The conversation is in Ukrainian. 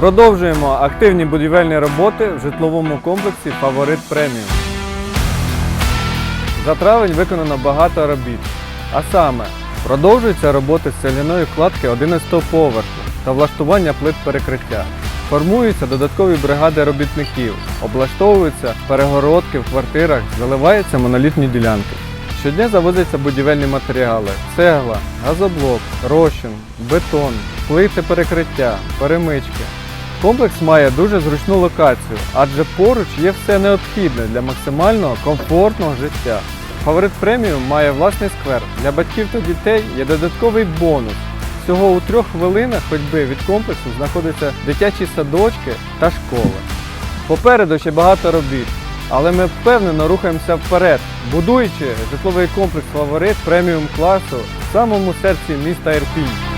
Продовжуємо активні будівельні роботи в житловому комплексі Фаворит Преміум. За травень виконано багато робіт. А саме, продовжуються роботи з цегляної кладки 11 поверху та влаштування плит перекриття. Формуються додаткові бригади робітників, облаштовуються перегородки в квартирах, заливаються монолітні ділянки. Щодня завозяться будівельні матеріали: цегла, газоблок, розчин, бетон, плити перекриття, перемички. Комплекс має дуже зручну локацію, адже поруч є все необхідне для максимального комфортного життя. Фаворит преміум має власний сквер. Для батьків та дітей є додатковий бонус. Всього у трьох хвилинах ходьби від комплексу знаходяться дитячі садочки та школи. Попереду ще багато робіт, але ми впевнено рухаємося вперед, будуючи житловий комплекс фаворит преміум класу в самому серці міста Ірпінь.